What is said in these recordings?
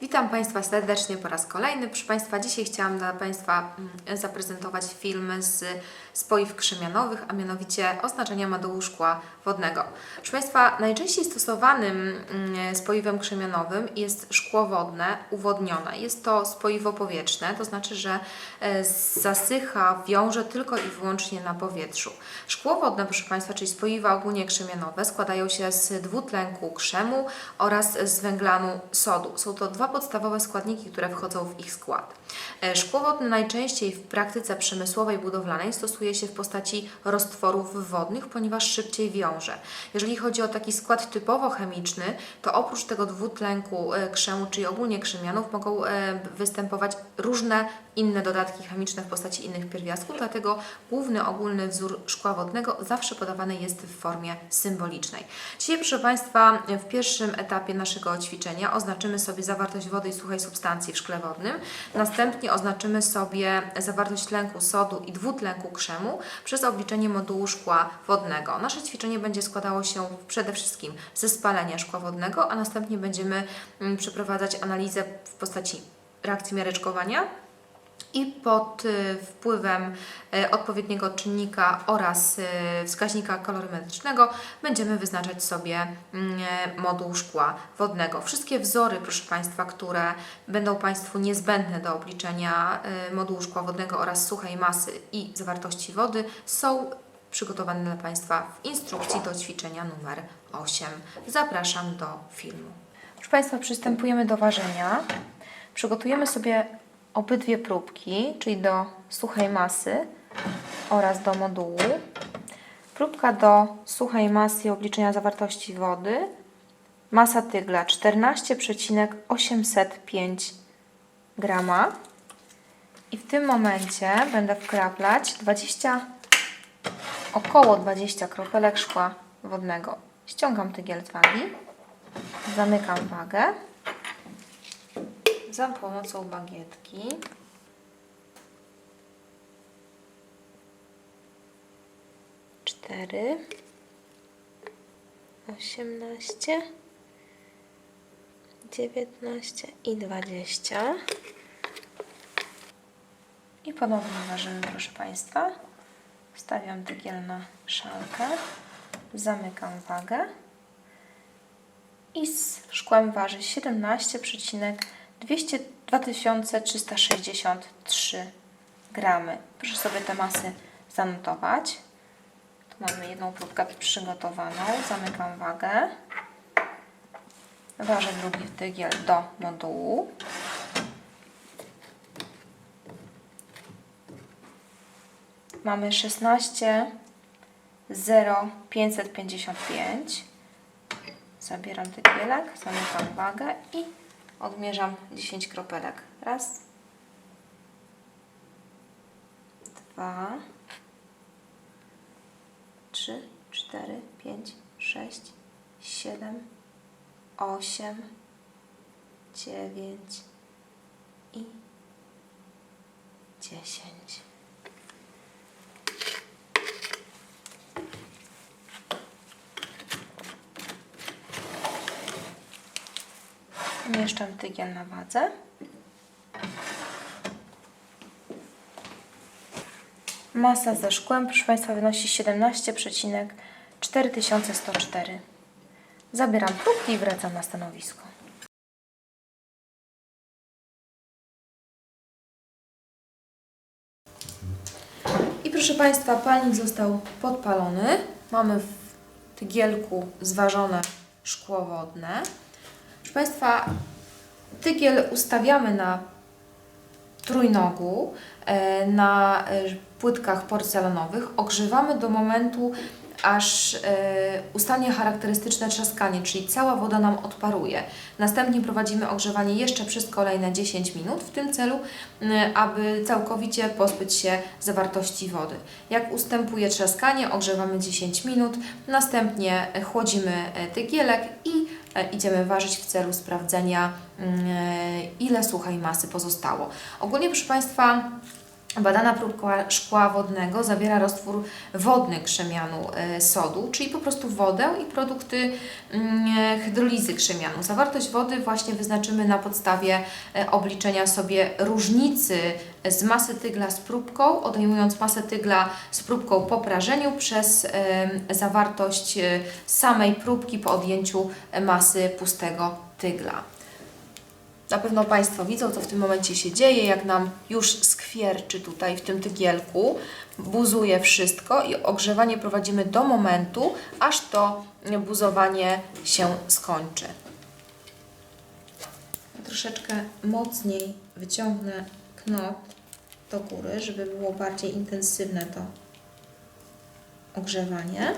Witam Państwa serdecznie po raz kolejny. Proszę Państwa, dzisiaj chciałam dla Państwa mm, zaprezentować film z spoiw krzemianowych, a mianowicie oznaczenia modułu szkła wodnego. Proszę Państwa, najczęściej stosowanym mm, spoiwem krzemianowym jest szkło wodne uwodnione. Jest to spoiwo powietrzne, to znaczy, że e, zasycha, wiąże tylko i wyłącznie na powietrzu. Szkło wodne, proszę Państwa, czyli spoiwa ogólnie krzemianowe, składają się z dwutlenku krzemu oraz z węglanu sodu. Są to dwa podstawowe składniki, które wchodzą w ich skład. E, Szkło wodne najczęściej w praktyce przemysłowej budowlanej stosuje się w postaci roztworów wodnych, ponieważ szybciej wiąże. Jeżeli chodzi o taki skład typowo chemiczny, to oprócz tego dwutlenku e, krzemu, czyli ogólnie krzemianów, mogą e, występować różne inne dodatki chemiczne w postaci innych pierwiastków, dlatego główny ogólny wzór szkła wodnego zawsze podawany jest w formie symbolicznej. Dzisiaj, proszę Państwa, w pierwszym etapie naszego ćwiczenia oznaczymy sobie zawartość wody i suchej substancji w szkle wodnym. Następnie oznaczymy sobie zawartość tlenku sodu i dwutlenku krzemu przez obliczenie modułu szkła wodnego. Nasze ćwiczenie będzie składało się przede wszystkim ze spalenia szkła wodnego, a następnie będziemy mm, przeprowadzać analizę w postaci reakcji miareczkowania i pod y, wpływem y, odpowiedniego czynnika oraz y, wskaźnika kolorymetrycznego będziemy wyznaczać sobie mm, moduł szkła wodnego. Wszystkie wzory, proszę Państwa, które będą Państwu niezbędne do obliczenia modułu szkła wodnego oraz suchej masy i zawartości wody są przygotowane dla Państwa w instrukcji do ćwiczenia numer 8. Zapraszam do filmu. Proszę Państwa, przystępujemy do ważenia. Przygotujemy sobie obydwie próbki, czyli do suchej masy oraz do modułu. Próbka do suchej masy i obliczenia zawartości wody. Masa tygla 14,805 grama. I w tym momencie będę wkraplać 20, około 20 kropelek szkła wodnego. Ściągam tygiel z wagi, zamykam wagę za pomocą bagietki. Cztery, osiemnaście, dziewiętnaście i dwadzieścia. I ponownie ważymy, proszę Państwa. Stawiam tygiel na szalkę, zamykam wagę i z szkłem waży 17,200 2363 gramy. Proszę sobie te masy zanotować. Tu mamy jedną próbkę przygotowaną. Zamykam wagę. Ważę drugi tygiel do modułu. Mamy 16 0,555. Zabieram tygielek, zamykam wagę i odmierzam 10 kropelek. Raz, dwa, trzy, cztery, pięć, sześć, siedem, osiem, dziewięć i dziesięć. Umieszczam tygiel na wadze. Masa ze szkłem, proszę Państwa, wynosi 17,4104. Zabieram próbki i wracam na stanowisko. I proszę Państwa, palnik został podpalony. Mamy w tygielku zważone szkło wodne. Proszę Państwa, tygiel ustawiamy na trójnogu, e, na e, płytkach porcelanowych. Ogrzewamy do momentu, aż e, ustanie charakterystyczne trzaskanie, czyli cała woda nam odparuje. Następnie prowadzimy ogrzewanie jeszcze przez kolejne 10 minut w tym celu, aby całkowicie pozbyć się zawartości wody. Jak ustępuje trzaskanie, ogrzewamy 10 minut, następnie chłodzimy tygielek i idziemy ważyć w celu sprawdzenia, mm, e, ile suchej masy pozostało. Ogólnie, proszę Państwa, Badana próbka szkła wodnego zawiera roztwór wodny krzemianu e, sodu, czyli po prostu wodę i produkty mm, hydrolizy krzemianu. Zawartość wody właśnie wyznaczymy na podstawie e, obliczenia sobie różnicy z masy tygla z próbką, odejmując masę tygla z próbką po prażeniu przez zawartość e, samej próbki po odjęciu masy pustego tygla. Na pewno Państwo widzą, co w tym momencie się dzieje, jak nam już skwierczy tutaj w tym tygielku, buzuje wszystko i ogrzewanie prowadzimy do momentu, aż to buzowanie się skończy. Troszeczkę mocniej wyciągnę knop do góry, żeby było bardziej intensywne to ogrzewanie.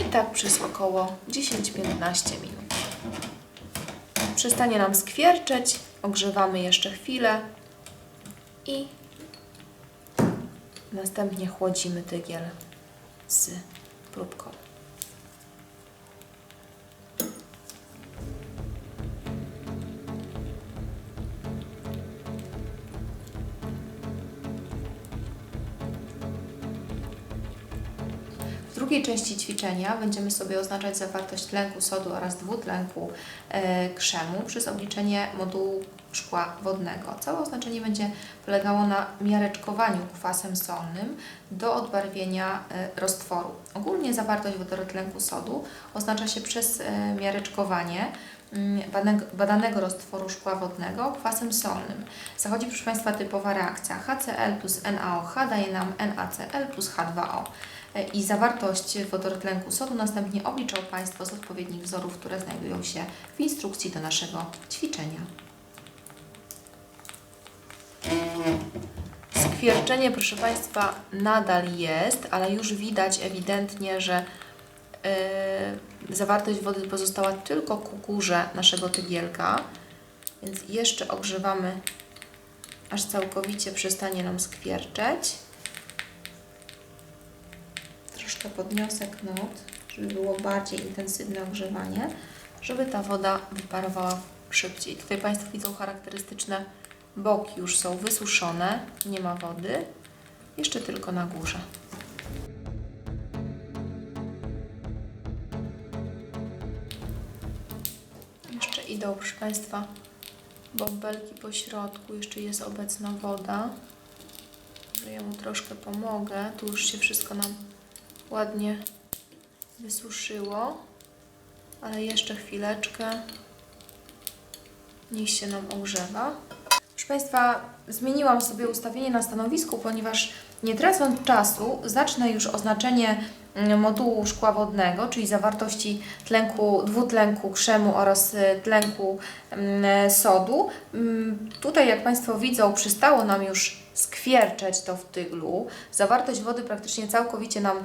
I tak przez około 10-15 minut. Przestanie nam skwierczeć, ogrzewamy jeszcze chwilę i następnie chłodzimy tygiel z próbką. W drugiej części ćwiczenia będziemy sobie oznaczać zawartość tlenku sodu oraz dwutlenku e, krzemu przez obliczenie modułu szkła wodnego. Całe oznaczenie będzie polegało na miareczkowaniu kwasem solnym do odbarwienia e, roztworu. Ogólnie zawartość wodorotlenku sodu oznacza się przez e, miareczkowanie mm, badanego- roztworu szkła wodnego kwasem solnym. Zachodzi, proszę Państwa, typowa reakcja HCl plus NaOH daje nam NaCl plus H2O i zawartość wodorotlenku sodu następnie obliczą Państwo z odpowiednich wzorów, które znajdują się w instrukcji do naszego ćwiczenia. Skwierczenie, proszę Państwa, nadal jest, ale już widać ewidentnie, że yy, zawartość wody pozostała tylko ku górze naszego tygielka, więc jeszcze ogrzewamy, aż całkowicie przestanie nam skwierczeć. Troszkę podniosę knot, żeby było bardziej intensywne ogrzewanie, żeby ta woda wyparowała szybciej. Tutaj Państwo widzą charakterystyczne boki już są wysuszone, nie ma wody, jeszcze tylko na górze. Jeszcze idą, proszę Państwa, bąbelki po środku, jeszcze jest obecna woda. Że ja mu troszkę pomogę. Tu już się wszystko nam ładnie wysuszyło, ale jeszcze chwileczkę. Niech się nam ogrzewa. Proszę Państwa, zmieniłam sobie ustawienie na stanowisku, ponieważ nie tracąc czasu, zacznę już oznaczenie mm, modułu szkła wodnego, czyli zawartości tlenku, dwutlenku krzemu oraz y, tlenku mm, sodu. Mm, Tutaj, jak Państwo widzą, przestało nam już skwierczeć to w tyglu. Zawartość wody praktycznie całkowicie nam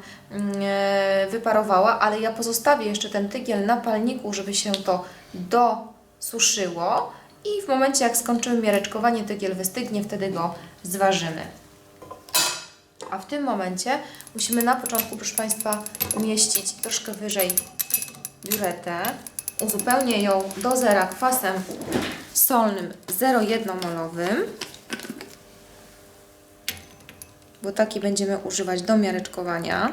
e, wyparowała, ale ja pozostawię jeszcze ten tygiel na palniku, żeby się to dosuszyło. I w momencie, jak skończymy miareczkowanie, tygiel wystygnie, wtedy go zważymy. A w tym momencie musimy na początku, proszę Państwa, umieścić troszkę wyżej biuretę. Uzupełnię ją do zera kwasem solnym 0,1-molowym, bo taki będziemy używać do miareczkowania.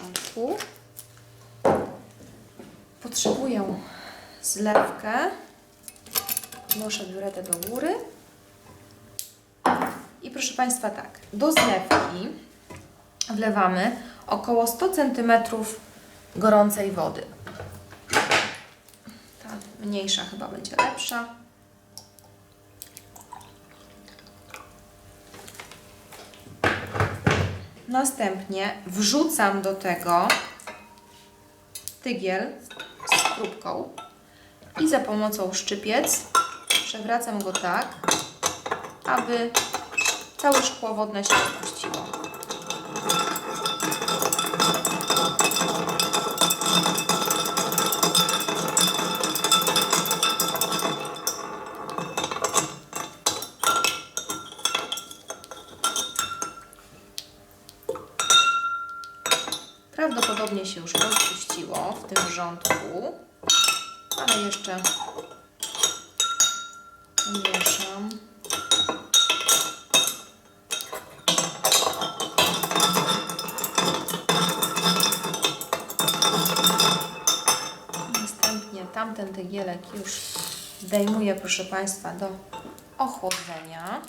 Porządku. Potrzebuję zlewkę. Noszę biuretę do góry. I proszę Państwa tak, do zlewki wlewamy około 100 cm gorącej wody. Ta mniejsza chyba będzie lepsza. Następnie wrzucam do tego tygiel z próbką i za pomocą szczypiec przewracam go tak, aby całe szkło wodne się rozpuściło. ładnie się już wrzątku, ale jeszcze mieszam. Następnie tamten tygielek już zdejmuję, proszę Państwa, do ochłodzenia.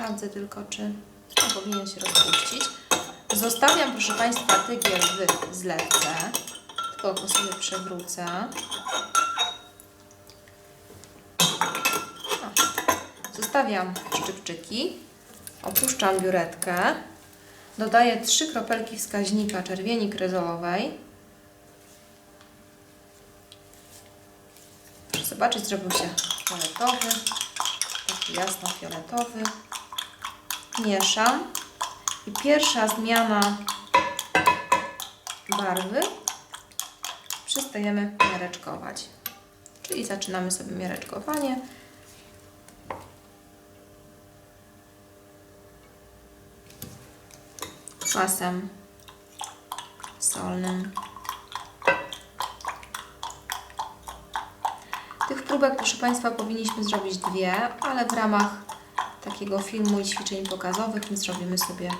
Sprawdzę tylko, czy nie powinien się rozpuścić. Zostawiam, proszę Państwa, tygiel w zlewce. Tylko go sobie przewrócę. Zostawiam szczypczyki. Opuszczam biuretkę. Dodaję trzy kropelki wskaźnika czerwieni kryzolowej. Zobaczyć, zrobił się fioletowy. Taki jasno-fioletowy. Mieszam. I pierwsza zmiana barwy przestajemy miareczkować. Czyli zaczynamy sobie miareczkowanie. Kwasem solnym. Tych próbek, proszę Państwa, powinniśmy zrobić dwie, ale w ramach takiego filmu i ćwiczeń pokazowych my zrobimy sobie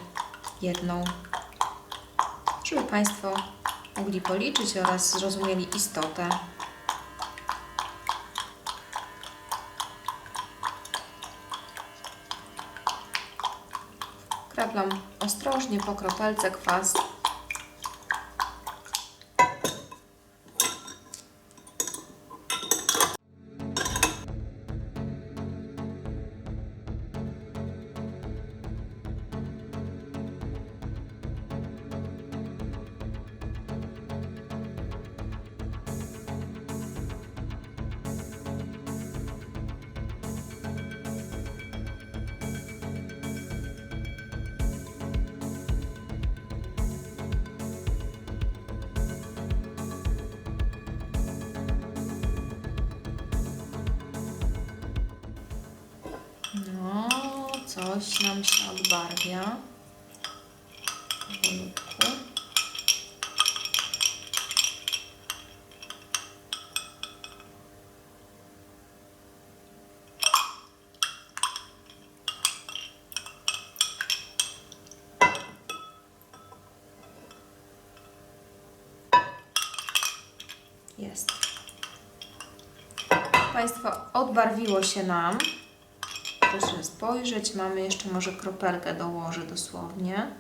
jedną, żeby Państwo mogli policzyć oraz zrozumieli istotę. Kraplam ostrożnie po kropelce kwas. Coś nam się odbarwia. Powolutku. Jest. Państwo, odbarwiło się nam. Proszę spojrzeć, mamy jeszcze może kropelkę dołożę dosłownie.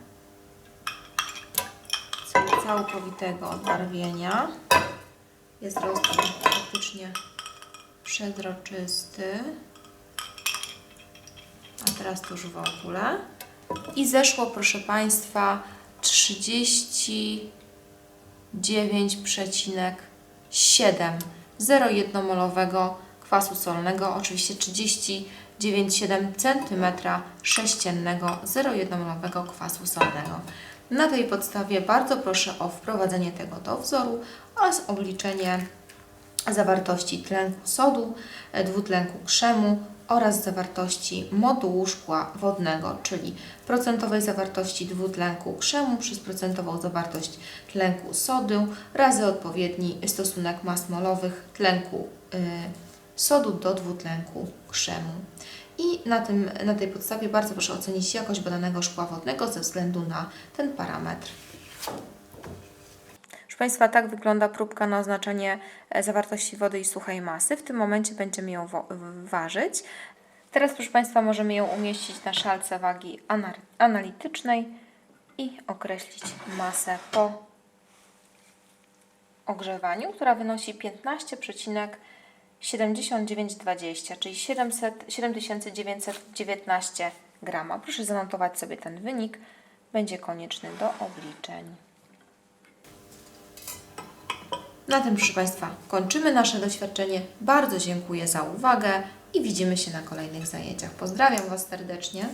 Cel całkowitego odbarwienia. Jest roztwór praktycznie przezroczysty. A teraz to już w ogóle. I zeszło, proszę Państwa, 39,7 0,1-molowego kwasu solnego, oczywiście 39,7 cm sześciennego 0,1-molowego kwasu solnego. Na tej podstawie bardzo proszę o wprowadzenie tego do wzoru oraz obliczenie zawartości tlenku sodu, e, dwutlenku krzemu oraz zawartości modułu szkła wodnego, czyli procentowej zawartości dwutlenku krzemu przez procentową zawartość tlenku sodu razy odpowiedni stosunek mas molowych tlenku y, sodu do dwutlenku krzemu. I na, tym, na tej podstawie bardzo proszę ocenić jakość badanego szkła wodnego ze względu na ten parametr. Proszę Państwa, tak wygląda próbka na oznaczenie e, zawartości wody i suchej masy. W tym momencie będziemy ją ważyć. Teraz, proszę Państwa, możemy ją umieścić na szalce wagi analitycznej i określić masę po ogrzewaniu, która wynosi 15,7920, czyli 700, 7919 grama. Proszę zanotować sobie ten wynik, będzie konieczny do obliczeń. Na tym, proszę Państwa, kończymy nasze doświadczenie. Bardzo dziękuję za uwagę i widzimy się na kolejnych zajęciach. Pozdrawiam Was serdecznie.